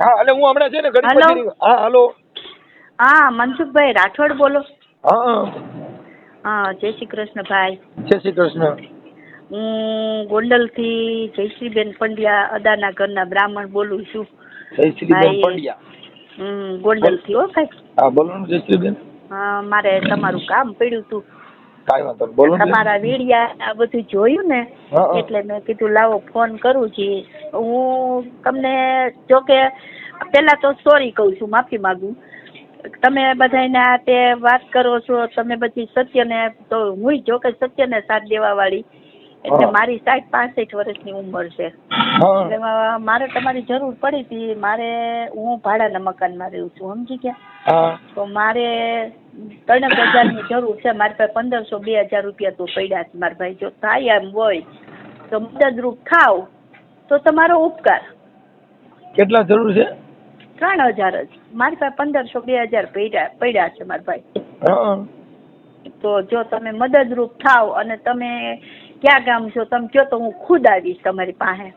હા એટલે હું હમણાં છે ને ઘડી? પછી હા હાલો. હા મનસુખભાઈ રાઠોડ બોલો. હા હા. હા જય શ્રી કૃષ્ણ ભાઈ જય શ્રી કૃષ્ણ. હું ગોંડલથી જયશ્રીબેન પંડ્યા અદાના ઘરના બ્રાહ્મણ બોલું છું. જયશ્રીબેન ભાઈ. પંડ્યા. હમ ગોંડલથી હો ભાઈ. હા બોલો ને જયશ્રીબેન. હા મારે તમારું કામ પડ્યું હતું. કાંઈ વાંધો નહીં. બોલો તમારા વિડિયા આ બધું જોયું ને. એટલે મેં કીધું લાવો ફોન કરું છું. હું તમને જો કે પહેલા તો સોરી કહું છું માફી માંગુ. તમે બધાને આ તે વાત કરો છો તમે બધી સત્યને તો હું જો કે સત્યને સાથ દેવા વાળી એટલે મારી સાઠ પાસઠ વર્ષની ઉંમર છે. એટલે મારે તમારી જરૂર પડી હતી. મારે હું ભાડાના મકાનમાં રહું છું સમજી ગયા? તો મારે ત્રણેક હજારની જરૂર છે. મારી પાસે પંદરસો બે હજાર રૂપિયા તો પડ્યા છે. મારા ભાઈ જો થાય એમ હોય તો મદદરૂપ થાવ તો તમારો ઉપકાર. કેટલા જરૂર છે? ત્રણ હજાર જ. મારી પાસે પંદરસો બે હજાર પડ્યા પડ્યા છે મારા ભાઈ. તો જો તમે મદદરૂપ થાવ અને તમે ક્યાં ગામ છો? તમે કહો તો હું ખુદ આવીશ તમારી પાસે.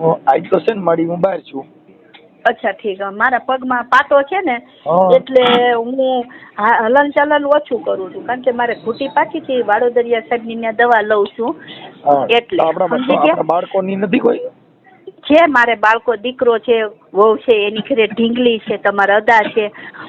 હું આજ તો છે ને મારી હું બહાર છું. અચ્છા ઠીક. મારા પગમાં પાટો છે ને એટલે હું હલન ચલન ઓછું કરું છું. કારણ કે મારે ઘૂંટી પાછી છે વાડોદરિયા સાહેબની દવા લઉં છું. એટલે, બાળકોની નથી કોઈ? છે મારે બાળકો દીકરો છે વહુ છે એની ઘરે ઢીંગલી છે તમારા અદા છે.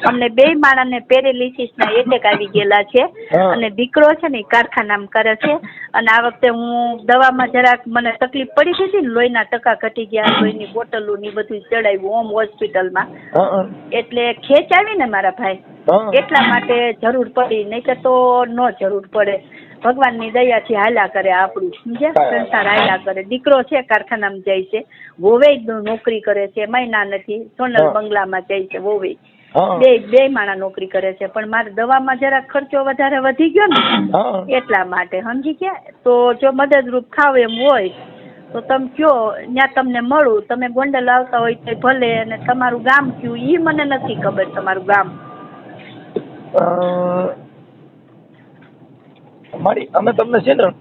અમને બે માણસને પેરેલિસિસ ના એટેક આવી ગયેલા છે. અને દીકરો છે ને કારખાનામાં કરે છે. અને આ વખતે હું દવામાં જરાક મને તકલીફ પડી ગઈ હતી ને લોહીના ટકા ઘટી ગયા લોહીની બોટલો ની બધું ચડાવ્યું હોમ હોસ્પિટલમાં. એટલે ખેંચ આવી ને મારા ભાઈ. એટલા માટે જરૂર પડી નહીં તો નો જરૂર પડે. ભગવાનની દયાથી હાલ્યા કરે આપણું સમજ્યા? સંસાર હાલ્યા કરે. દીકરો છે કારખાનામાં જાય છે. વોવે નોકરી કરે છે. મહિના નથી. સોનલ. બંગલામાં જાય છે વોવે. બે બે માણા નોકરી કરે છે. પણ મારે દવામાં જરા ખર્ચો વધારે વધી ગયો ને એટલા માટે. સમજી ગયા? તો જો મદદરૂપ ખાવ એમ હોય તો તમે કયો? ત્યાં તમને મળું. તમે ગોંડલ આવતા હોય તો ભલે અને તમારું ગામ કયું? એ મને નથી ખબર તમારું ગામ. મારી અમે તમને છે ને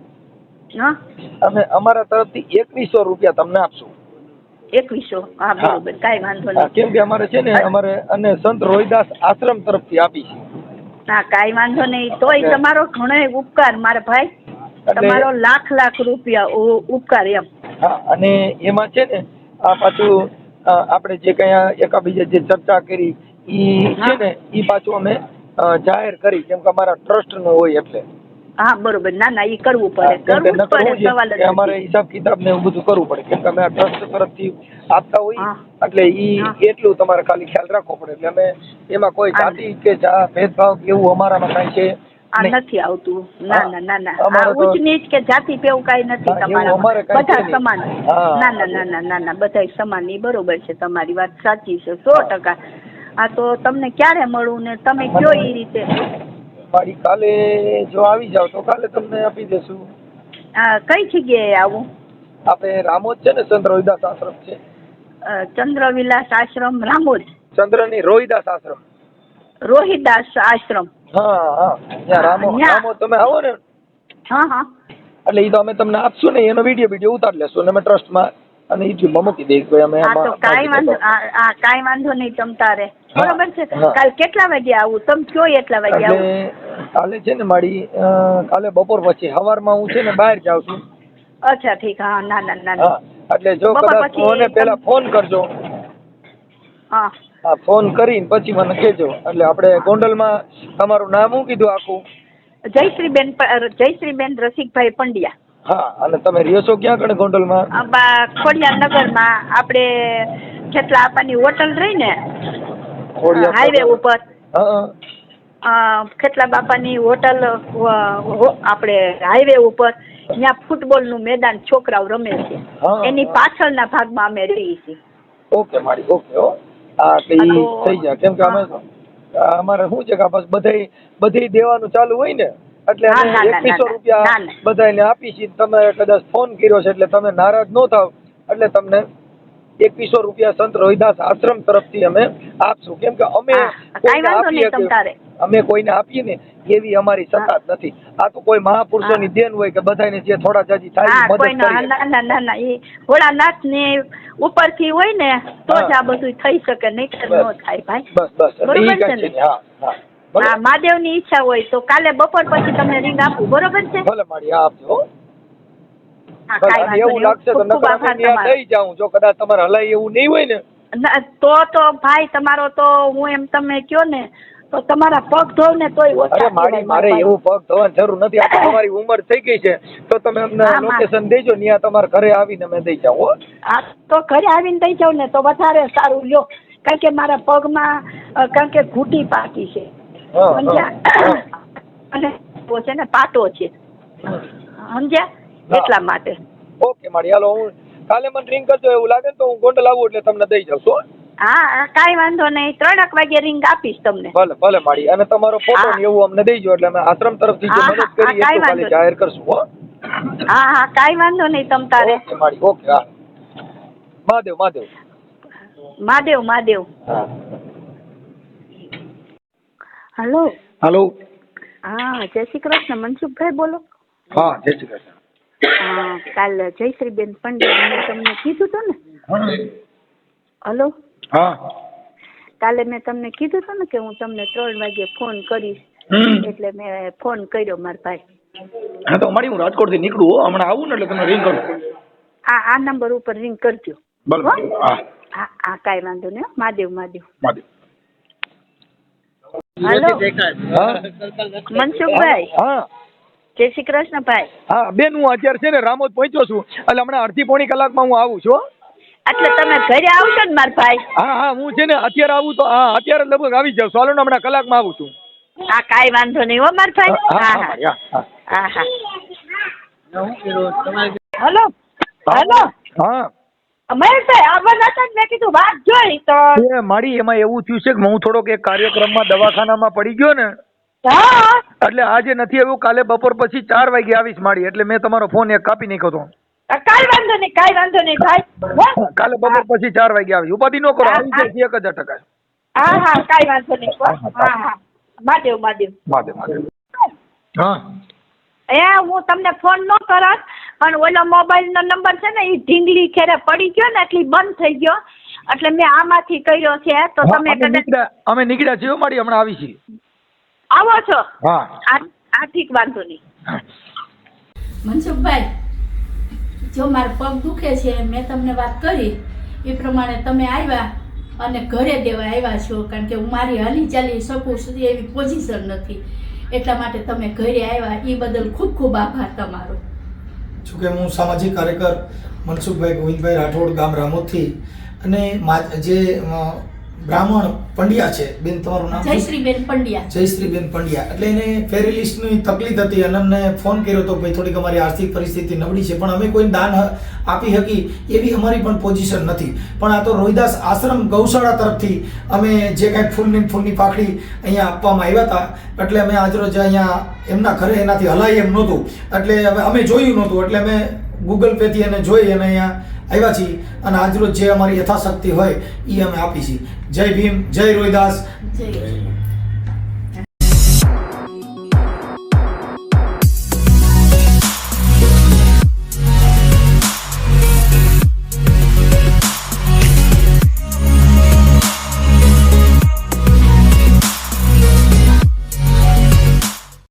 હા? અમે અમારા તરફથી એકવીસો રૂપિયા તમને આપશું. એકવીસો? હા બરોબર કાંઈ વાંધો નહીં. કેમ કે અમારે છે ને અમારે અને સંત રોહિદાસ આશ્રમ તરફથી આપી છે. હા કાંઈ વાંધો નહીં. તોય તમારો ઘણો ઉપકાર મારા ભાઈ. તમારો લાખ લાખ રૂપિયા ઉપકાર એમ. હા અને એમાં છે ને આ પાછું આપણે જે કઈ એકાબીજા જે ચર્ચા કરી ઈ છે ને ઈ પાછું અમે જાહેર કરી કેમ કે અમારા ટ્રસ્ટનું હોય એટલે. હા બરોબર. ના ના એ કરવું પડે. કરવું પડે સવાલ જ અમારે હિસાબ કિતાબ ને એવું બધું કરવું પડે. કેમ કે અમે આ ટ્રસ્ટ તરફથી આપતા હોઈએ એટલે ઈ એટલું તમારે ખાલી ખ્યાલ રાખવો પડે. એટલે અમે એમાં કોઈ જાતિ કે જા ભેદભાવ એવું અમારામાં કાંઈ છે આ નથી આવતું. ના ના ના ના. અમારે આ ઉચ્ચ નીચ કે જાતિ પેવું કઈ નથી તમારા બધા સમાન. ના ના ના ના ના ના બધા સમાન. ઈ બરોબર છે તમારી વાત. સાચી છે સો ટકા. આ તો તમને ક્યારે મળવું ને તમે કયો એ રીતે? મારી કાલે જો આવી જાવ તો કાલે તમને આપી દેશું. કઈ જગ્યાએ આવું? આપણે રામોદ છે ને ચંદ્ર રોહિદાસ આશ્રમ છે. ચંદ્રવિલાસ આશ્રમ રામોદ. ચંદ્રની રોહિદાસ આશ્રમ. રોહિદાસ આશ્રમ. હા હા. ત્યાં રામો. તમે આવો ને. હા હા. એટલે એ તો અમે તમને આપશું ને એનો વીડિયો વીડિયો ઉતાર લેશું અને અમે ટ્રસ્ટમાં અને યુટ્યુબમાં મૂકી દઈએ કે અમે કાંઈ વાંધો કાંઈ વાંધો નહીં તમ તારે. હા, બરોબર છે. કાલ કેટલા વાગે આવું? તમે કયો એટલા વાગે આવું? કાલે છે ને મારી કાલે બપોર પછી. સવારમાં હું છે ને બહાર જાઉં છું. અચ્છા ઠીક. હા ના ના ના એટલે જો કદાચ મને પેલા ફોન કરજો. હા. હા ફોન કરીને પછી મને કહેજો. એટલે આપણે ગોંડલમાં તમારું નામ શું કીધું આખું? જયશ્રીબેન જયશ્રી જયશ્રીબેન રસિકભાઈ પંડ્યા. હા અને તમે રહ્યો છો ક્યાં કણે ગોંડલમાં? ખોડિયાર નગરમાં. આપણે ખેતલા આપાની હોટલ રહી ને ખોડિયાર હાઈવે. ઉપર. ખેતલા બાપાની હોટલ આપણે હાઈવે ઉપર. ત્યાં ફૂટબોલનું મેદાન છોકરાઓ રમે છે. એની પાછળના ભાગમાં અમે રહીએ છીએ. ઓકે મારી ઓકે હો. હા ઈ થઈ જાય કેમ કે અમે અમારે શું છે કે બસ બધાય બધી દેવાનું ચાલુ હોય ને એટલે એકવીસો રૂપિયા. બધાને આપી છીએ. તમે કદાચ ફોન કર્યો છે એટલે તમે નારાજ ન થાવ. એટલે તમને એકવીસો રૂપિયા સંત રોહિદાસ આશ્રમ તરફથી અમે આપશું. કેમ કે અમે. અમે કોઈને આપીએ ને એવી અમારી સતાત નથી. આ તો કોઈ મહાપુરુષોની દેન હોય કે બધાને જે થોડા જાજી થાય મદદ ના ના ના એ ભોળાનાથની ઉપરથી હોય ને તો જ આ બધું થઈ શકે નહીં તો બસ. ન થાય ભાઈ. બસ બસ. એટલે બરોબર છે ને? હા હા. મહાદેવની ઈચ્છા હોય તો કાલે બપોર પછી તમને રિંગ આપું. બરોબર છે? ભલે મારી આપજો એવું લાગશે તો નકર દઈ જાઉં જો કદાચ તમારે હલાય એવું નહીં હોય ને. તો તો ભાઈ તમારો તો હું એમ તમે કયો ને તો તમારા પગ ધો ને તોય અરે મારી મારે એવું પગ ધોવાની જરૂર નથી. આ તમારી ઉંમર થઈ ગઈ છે. તો તમે અમને લોકેશન દેજો ત્યાં તમારા ઘરે આવીને અમે દઈ જાવ હો. તો ઘરે આવીને દઈ જાવ ને તો વધારે સારું. લ્યો કારણ કે મારા પગમાં કારણ કે ઘૂંટી પાકી છે. સમજ્યા? અને છે ને પાટો છે. સમજ્યા. એટલા માટે. ઓકે મારી હાલો હું કાલે મને રિંગ કરજો એવું લાગે તો હું ગોંડલ આવું એટલે તમને દઈ જાઉં છું હા કાંઈ વાંધો નહીં. ત્રણેક વાગે રિંગ આપીશ તમને. ભલે ભલે મારી અને તમારો ફોટો. ને એવું અમને દેજો એટલે અમે આશ્રમ તરફથી જે મદદ કરી એટલું ખાલી જાહેર કરશું હો. હા હા કાંઈ વાંધો નહીં તમ તારે. ઓકે મારી ઓકે હા. મહાદેવ મહાદેવ. મહાદેવ મહાદેવ. હલો. હાલો. હા જય શ્રી કૃષ્ણ. મનસુખભાઈ બોલો. હા જય શ્રી કૃષ્ણ. કાલ જયશ્રીબેન પંડ્યા મેં તમને કીધું હતું ને. હલો? હા. કાલે મેં તમને કીધું હતું ને કે હું તમને ત્રણ વાગે ફોન કરીશ. એટલે મેં ફોન કર્યો મારા ભાઈ. હા તો મારી હું રાજકોટથી નીકળું હમણાં આવું ને એટલે તમે રિંગ કરો. આ આ નંબર ઉપર રિંગ કરજો. બરાબર. હો? હા. હા કાઈ કાંઈ વાંધો નહીં મહાદેવ મહાદેવ. મહાદેવ. હેલો? મનસુખભાઈ? હા. જય શ્રી કૃષ્ણ ભાઈ. હા બેન હું અત્યારે છે ને રામોદ પહોંચ્યો છું. એટલે હમણાં અડધી પોણી કલાકમાં હું આવું છું એટલે તમે ઘરે આવશો ને મારા ભાઈ? હા હા હું છે ને અત્યારે આવું તો હા અત્યારે લગભગ આવી જાવ સોલન હમણાં કલાકમાં આવું છું. હા કાઈ વાંધો નહીં હો મારા ભાઈ. હા હા હા હા હેલો હેલો. હા. મારી એમાં એવું થયું છે કે હું થોડોક એક કાર્યક્રમમાં દવાખાનામાં પડી ગયો ને એટલે આજે નથી આવ્યું કાલે બપોર પછી ચાર વાગે આવીશ મારી એટલે મેં તમારો ફોન એક કાપી નાખ્યો હતો કાઈ વાંધો નહીં કાઈ વાંધો નહીં ભાઈ. કાલે બપોર પછી ચાર વાગે આવીશ. ઉપાધિ ન કરો આવી જશે એક હજાર ટકા. હા હા કાઈ વાંધો નહીં. હા હા મહાદેવ મહાદેવ. માધે માધે હા. એ હું તમને ફોન ન કરત પણ ઓલો મોબાઈલ નો નંબર છે ને એ ઢીંગલી ખેરે પડી ગયો ને એટલી બંધ થઈ ગયો. એટલે મેં આમાંથી કર્યો છે તો તમે અમે નીકળ્યા છીએ હો મારી હમણાં આવી છીએ આવો છો? હા. આ આ ઠીક વાંધો નહીં. મનસુખભાઈ જો મારો પગ દુખે છે મેં તમને વાત કરી. એ પ્રમાણે તમે આવ્યા અને ઘરે દેવા આવ્યા છો કારણ કે હું મારી હલી ચાલી શકું સુધી એવી પોઝિશન નથી. એટલા માટે તમે ઘરે આવ્યા એ બદલ ખૂબ ખૂબ આભાર તમારો. જોકે હું સામાજિક કાર્યકર મનસુખભાઈ ગોવિંદભાઈ રાઠોડ ગામ રામોદથી અને જે બ્રાહ્મણ પંડ્યા છે. બેન તમારું નામ? જયશ્રીબેન પંડ્યા. જયશ્રીબેન પંડ્યા. એટલે એને ફેરીલિસ્ટની તકલીફ હતી. અને અમને ફોન કર્યો હતો ભાઈ થોડીક અમારી આર્થિક પરિસ્થિતિ નબળી છે પણ અમે કોઈ દાન આપી શકી એવી અમારી પણ પોઝિશન નથી. પણ આ તો રોહિદાસ આશ્રમ ગૌશાળા તરફથી અમે જે કાંઈ ફૂલની ફૂલની પાખડી અહીંયા આપવામાં આવ્યા હતા એટલે અમે આજરોજ અહીંયા એમના ઘરે એનાથી હલાય એમ નહોતું. એટલે હવે અમે જોયું નહોતું. એટલે અમે ગૂગલ પેથી એને જોઈ અને અહીંયા આવ્યા છીએ. અને આજરોજ જે અમારી યથાશક્તિ હોય એ અમે આપી છીએ. જય ભીમ, જય રોહિદાસ. જય.